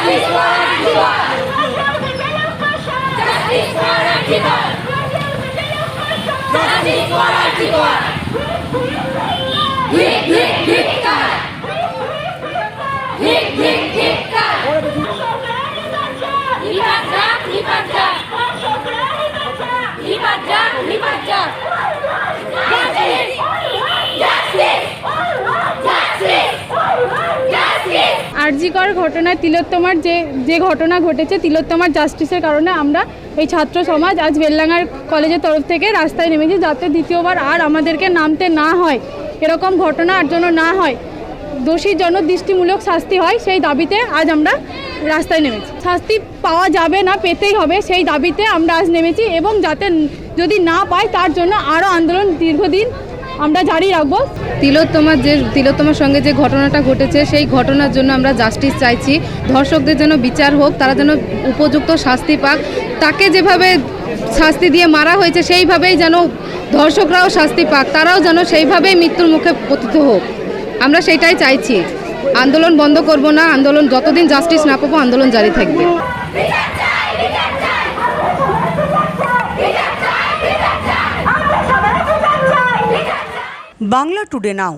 Justice for Antigua! RG Kar ঘটনায় তিলোত্তমার যে যে ঘটনা ঘটেছে, তিলোত্তমার জাস্টিসের কারণে আমরা এই ছাত্র সমাজ আজ বেলডাঙ্গার কলেজের তরফ থেকে রাস্তায় নেমেছি যাতে দ্বিতীয়বার আর আমাদেরকে নামতে না হয়। এরকম ঘটনা আর জন্য না হয়। দোষীর জন্য দৃষ্টিমূলক শাস্তি হয়, সেই দাবিতে আজ আমরা রাস্তায় নেমেছি। শাস্তি পাওয়া যাবে না, পেতেই হবে, সেই দাবিতে আমরা আজ নেমেছি এবং যাতে যদি না পাই তার জন্য আরও আন্দোলন দীর্ঘদিন আমরা জারি রাখব। তিলোত্তমার যে, তিলোত্তমার সঙ্গে যে ঘটনাটা ঘটেছে, সেই ঘটনার জন্য আমরা জাস্টিস চাইছি। ধর্ষকদের যেন বিচার হোক, তারা যেন উপযুক্ত শাস্তি পাক। তাকে যেভাবে শাস্তি দিয়ে মারা হয়েছে, সেইভাবেই যেন ধর্ষকরাও শাস্তি পাক। তারাও যেন সেইভাবেই মৃত্যুর মুখে পতিত হোক। আমরা সেটাই চাইছি। আন্দোলন বন্ধ করব না, আন্দোলন যতদিন জাস্টিস না পাবো, আন্দোলন জারি থাকবে। Bangla today now.